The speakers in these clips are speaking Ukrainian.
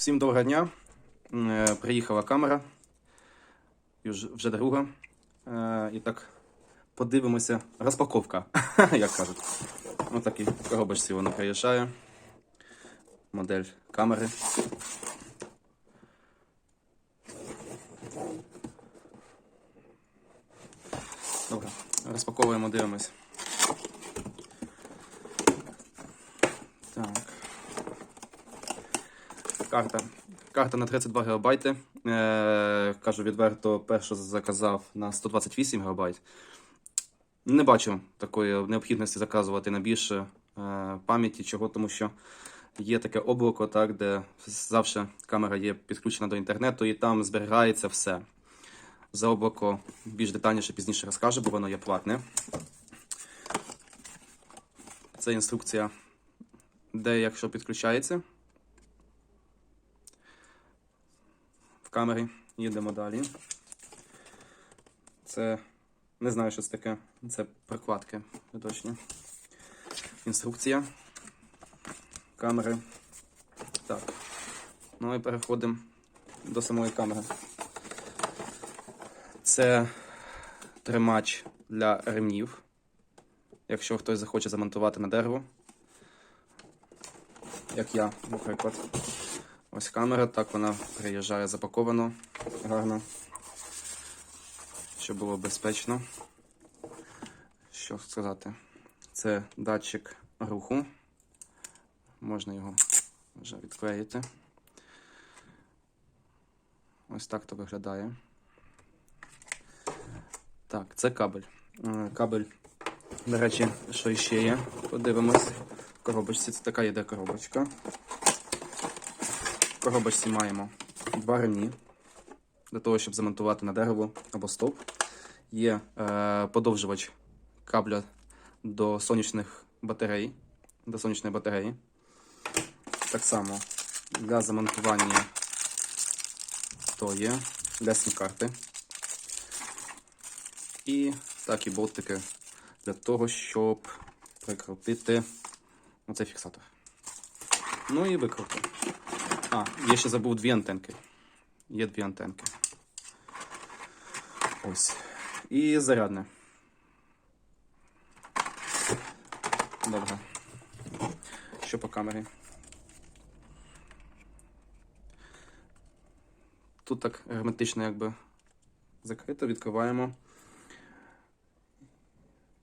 Всім доброго дня. Е, Приїхала камера. Вже- друга. Е, І так подивимося. Розпаковка, як кажуть. Ось такий коробочці воно приїжджає. Модель камери. Добре, розпаковуємо, дивимось. Карта. Карта на 32 ГБ. Е, кажу відверто, першу заказав на 128 ГБ. Не бачу такої необхідності заказувати на більше е, пам'яті, чого, тому що є таке облако, так, де завжди камера є підключена до інтернету і там зберігається все. За облако більш детальніше пізніше розкажу, бо воно є платне. Це інструкція, де якщо підключається. В камері. Їдемо далі. Це не знаю, що це таке. Це прокладки точні. Інструкція камери. Так. Ну і переходимо до самої камери. Це тримач для ремнів. Якщо хтось захоче замонтувати на дерево. Як я, наприклад. Ось камера, так вона приїжджає запаковано гарно, щоб було безпечно. Що сказати? Це датчик руху. Можна його вже відклеїти. Ось так то виглядає. Так, це кабель. Е, Кабель, до речі, що ще є? Подивимось. В коробочці це така йде коробочка. В маємо два ремні для того, щоб замонтувати на дерево або стовп. Є е, подовжувач кабля до сонячних батарей, до сонячної батареї. Так само для замонтування то є для сім-карти. І так і болтики для того, щоб прикрутити оцей фіксатор. Ну і викрутка. А, я ще забув дві антенки. Є дві антенки. Ось. І зарядне. Добре. Що по камері? Тут так герметично якби закрито, відкриваємо.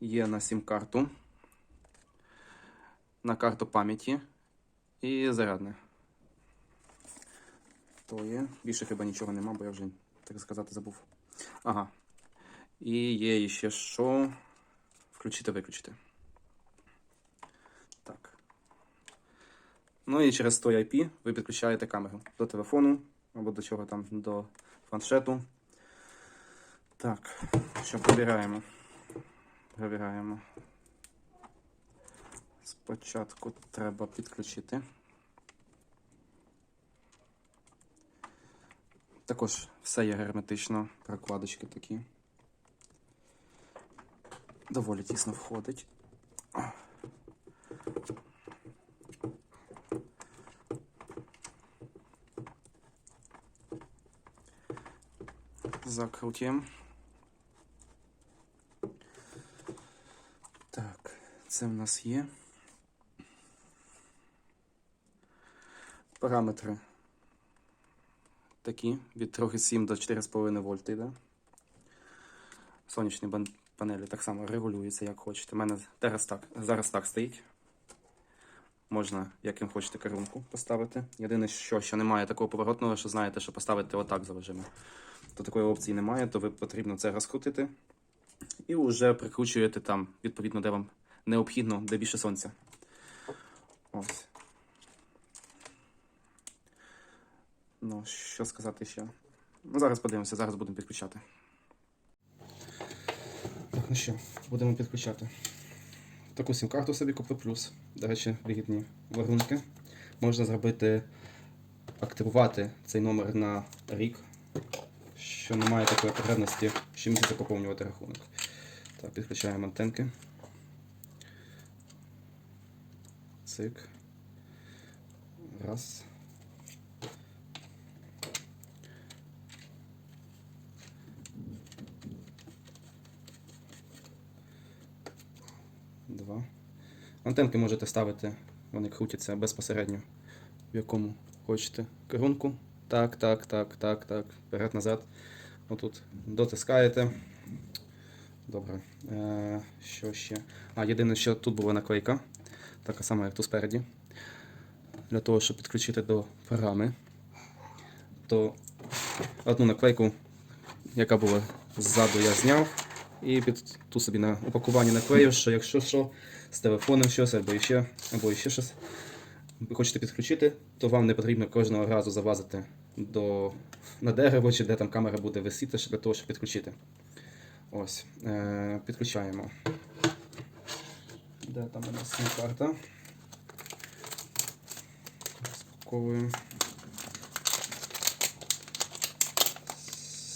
Є на сім-карту. На карту пам'яті і зарядне. То є. Більше хіба нічого нема, бо я вже, так сказати, забув. Ага. І є ще що. Включити-виключити. Так. Ну і через той IP ви підключаєте камеру до телефону або до чого там, до планшету. Так, що перевіряємо. Перевіряємо. Спочатку треба підключити. Також все є герметично, прокладочки такі. Доволі тісно входить. Закрутимо. Так, це в нас є. Параметри такі від 3,7 до 4,5 вольт йде. Сонячні панелі так само регулюються, як хочете. У мене зараз так, зараз так стоїть. Можна, яким хочете керунку поставити. Єдине, що ще немає такого поворотного, що знаєте, що поставити отак за режимом. То такої опції немає, то ви потрібно це розкрутити. І вже прикручуєте там, відповідно, де вам необхідно, де більше сонця. Ось. Ну, що сказати ще? Ну, зараз подивимося, зараз будемо підключати. Так, ну що, будемо підключати. Таку сім-карту собі купив плюс. До речі, вигідні варунки. Можна зробити, активувати цей номер на рік, що немає такої потребності щомісяця поповнювати рахунок. Так, підключаємо антенки. Цик. Раз. Антенки можете ставити, вони крутяться безпосередньо, в якому хочете керунку. Так, так, так, так, так. Вперед, назад. Отут дотискаєте. Добре. Е, що ще? А, єдине, що тут була наклейка, така сама, як тут спереді. Для того, щоб підключити до програми, то одну наклейку, яка була ззаду, я зняв. І під ту собі на упакуванні наклеїв, що якщо що, з телефоном щось або ще, або ще щось ви хочете підключити, то вам не потрібно кожного разу залазити до, на дерево, чи де там камера буде висіти, для того, щоб підключити. Ось, е, підключаємо. Де там у нас сім-карта? Розпаковуємо.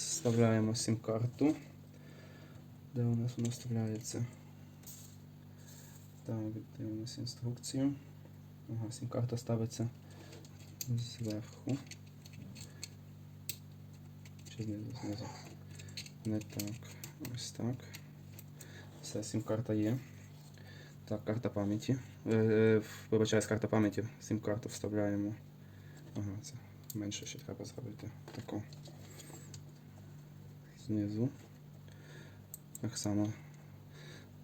Вставляємо сім-карту. Де у нас вона вставляється? Так, дивимося інструкцію. Ага, сім-карта ставиться зверху. Чи знизу, знизу. Не так. Ось так. Все, сім-карта є. Так, карта пам'яті. Е, е, Вибачаюсь, карта пам'яті. Сім-карту вставляємо. Ага, це менше ще треба зробити. Таку. Знизу. Так само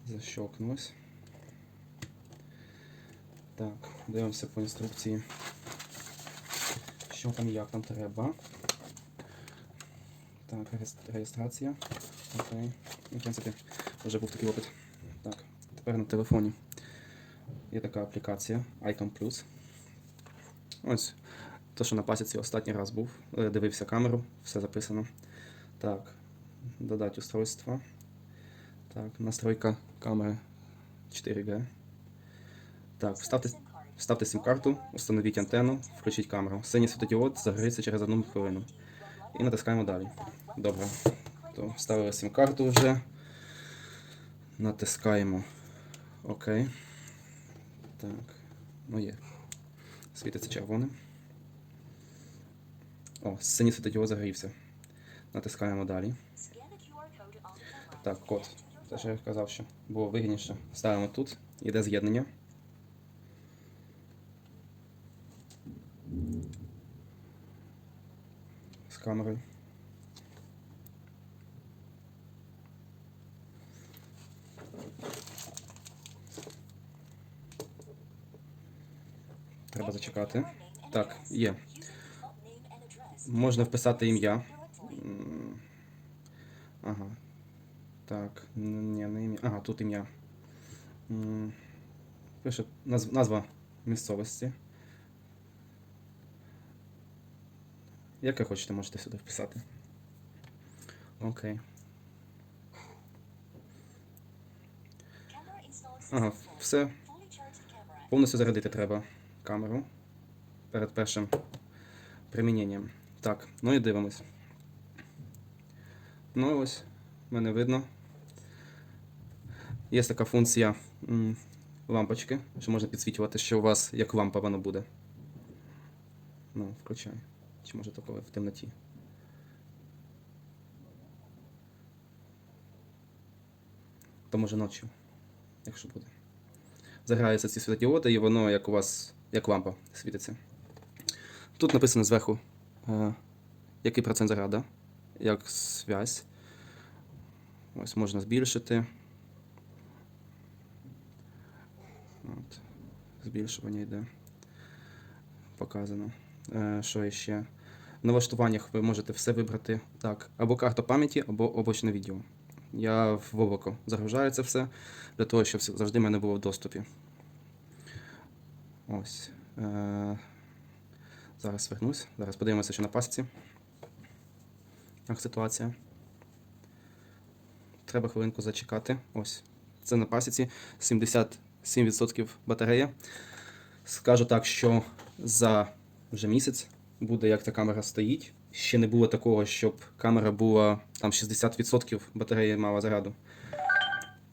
защелкнулось. Так, дивимося по інструкції. Що там як нам треба. Так, реєстрація. Окей. Ну, в принципі, вже був такий опит. Так, тепер на телефоні є така аплікація Icon Plus. Ось. То, що на пасіці останній раз був. Е, Дивився камеру, все записано. Так, додати устройство. Так, настройка камери 4G. Так, вставте, вставте сім-карту, установіть антенну, включіть камеру. Синій світодіод загориться через одну хвилину. І натискаємо далі. Добре. То вставили сім-карту вже. Натискаємо ОК. Так. Ну є. Світиться червоним. О, синій світодіод загорівся. Натискаємо далі. Так, код. Те, що я казав, що було вигідніше. Ставимо тут. Іде з'єднання. З камерою. Треба зачекати. Так, є. Можна вписати ім'я. Ага. Так, н- ні, не ім'я. Ага, тут ім'я. Пише назв- назва місцевості. Яке хочете, можете сюди вписати. Окей. Ага, все. Повністю зарядити треба камеру перед першим приміненням. Так, ну і дивимось. Ну ось, мене видно. Є така функція лампочки, що можна підсвічувати, що у вас як лампа воно буде. Ну, включай. Чи може таке в темноті? То може ночі, якщо буде. Заграються ці світодіоди, і воно як у вас, як лампа світиться. Тут написано зверху, е, який процент заряду, як связь. Ось можна збільшити. От. Збільшування йде. Показано. Е, що ще? В налаштуваннях ви можете все вибрати так, або карта пам'яті, або облачне відео. Я в облако загружаю це все для того, щоб завжди в мене було в доступі. Ось. Е, зараз вернусь. Зараз подивимося, що на пасці. Як ситуація. Треба хвилинку зачекати. Ось. Це на пасіці 77% батарея. Скажу так, що за вже місяць буде, як та камера стоїть. Ще не було такого, щоб камера була там 60% батареї мала заряду.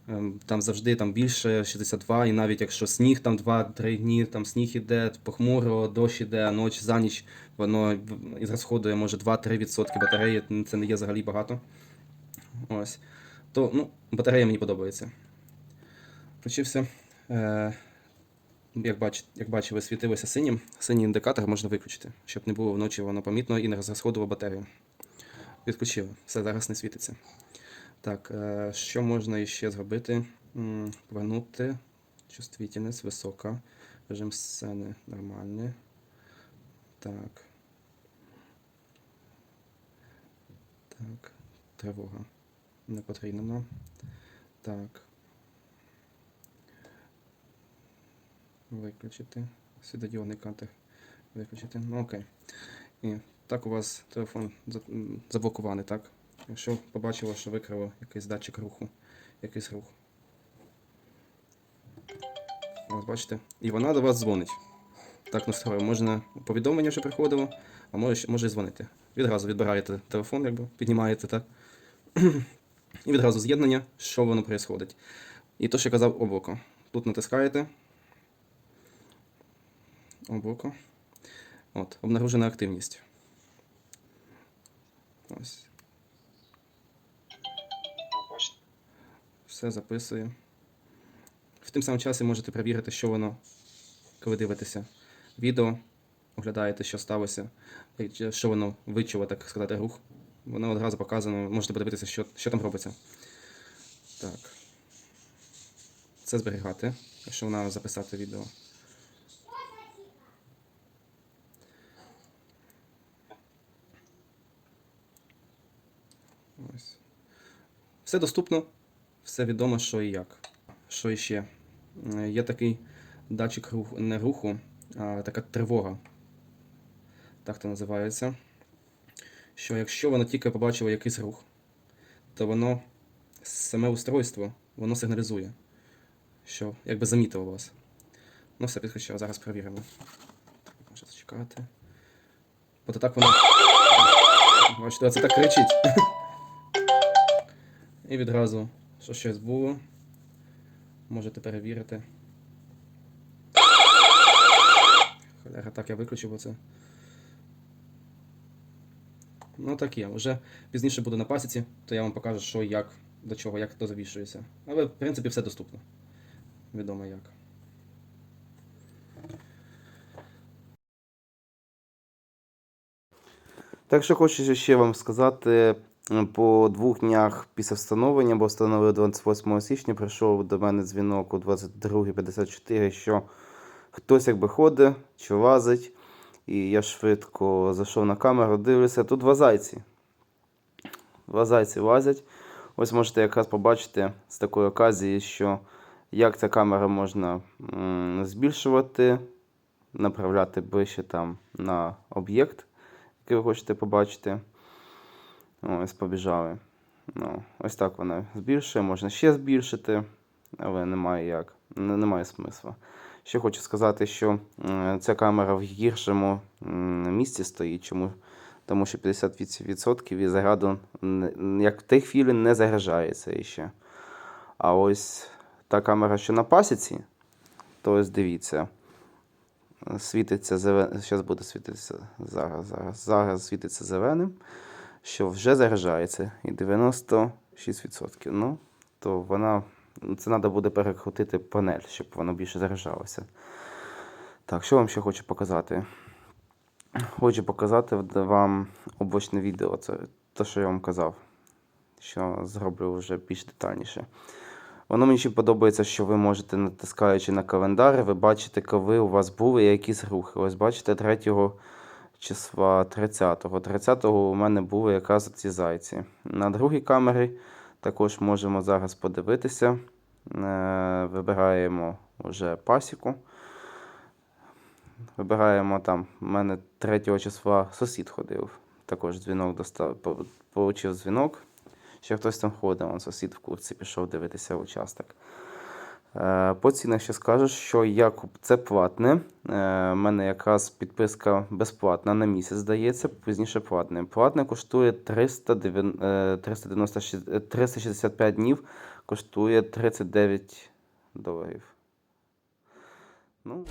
Ем, Там завжди там більше 62, і навіть якщо сніг там 2-3 дні, там сніг іде, похмуро, дощ іде, а ноч за ніч воно і розходує може 2-3% батареї, це не є взагалі багато. Ось. То ну, батарея мені подобається. Включився. Е, як, бач, як бачили, світилося синім. Синій індикатор можна виключити, щоб не було вночі воно помітно і не розходило батарею. Відключили. Все, зараз не світиться. Так, е, що можна іще зробити? Повернути. Чувствительність висока. Режим сцени нормальний. Так. Так. Тривога. Не потрібно. Так. Виключити. Світодіодний кантер. Виключити. Ну окей. І так у вас телефон за- заблокований, так? Якщо побачило, що викрило якийсь датчик руху, якийсь рух. Ось бачите? І вона до вас дзвонить. Так настроює. Можна повідомлення вже приходило, а може, може дзвонити. Відразу відбираєте телефон, якби піднімаєте, так? І відразу з'єднання, що воно відбувається. І то, що я казав облако. Тут натискаєте. Облако. От, обнаружена активність. Ось. Все записує. В тим самим часі можете перевірити, що воно, коли дивитеся відео, оглядаєте, що сталося, що воно вичуло, так сказати, рух. Воно одразу показано, можете подивитися, що, що там робиться. Так. Це зберігати, якщо вона записати відео. Все доступно, все відомо, що і як. Що іще? Е, Є такий датчик руху, не руху, а така тривога. Так то називається. Що якщо воно тільки побачило якийсь рух, то воно саме устройство воно сигналізує, що якби замітило вас. Ну все, підключив, зараз перевіримо. Так, може зачекати. От так воно. Бачите, це так кричить. І відразу, що щось було. Можете перевірити. Холера, так я виключив оце. Ну так є. Вже пізніше буду на пасіці, то я вам покажу, що як, до чого, як то завішується. Але, в принципі, все доступно. Відомо як. Так що хочу ще вам сказати, по двох днях після встановлення, бо встановили 28 січня, прийшов до мене дзвінок у 22.54, що хтось якби ходить чи лазить. І я швидко зайшов на камеру, дивлюся, тут два зайці. Два зайці лазять. Ось можете якраз побачити з такої оказії, що як ця камера можна збільшувати, направляти ближче там на об'єкт який ви хочете побачити. Ось побіжали. Ну, ось так вона збільшує, можна ще збільшити, але немає як. Не- Немає смисла. Ще хочу сказати, що ця камера в гіршому місці стоїть. Чому? Тому що 50% від заряду, як в тих хвилин, не заряджається іще. А ось та камера, що на пасіці, то ось дивіться світиться зеленим. Зараз буде світитися зараз, зараз. Зараз світиться зеленим, що вже заряджається. І 96%. Ну, то вона. Це треба буде перекрутити панель, щоб воно більше заряджалося. Так, що вам ще хочу показати? Хочу показати вам облачне відео. Це те, що я вам казав. Що зроблю вже більш детальніше. Воно мені ще подобається, що ви можете, натискаючи на календар, ви бачите, коли у вас були якісь рухи. Ось бачите, 3 числа 30-го. 30-го у мене були якраз ці зайці. На другій камері також можемо зараз подивитися. Е, Вибираємо вже пасіку. Вибираємо там. У мене 3 числа сусід ходив. Також дзвінок достав, получив дзвінок. Ще хтось там ходив, он сусід в курці пішов дивитися участок. Е, По цінах ще скажу, що я це платне. Е, У мене якраз підписка безплатна на місяць здається, пізніше платне. Платне коштує 309, е, 396, е, 365 днів, коштує 39 доларів. Ну.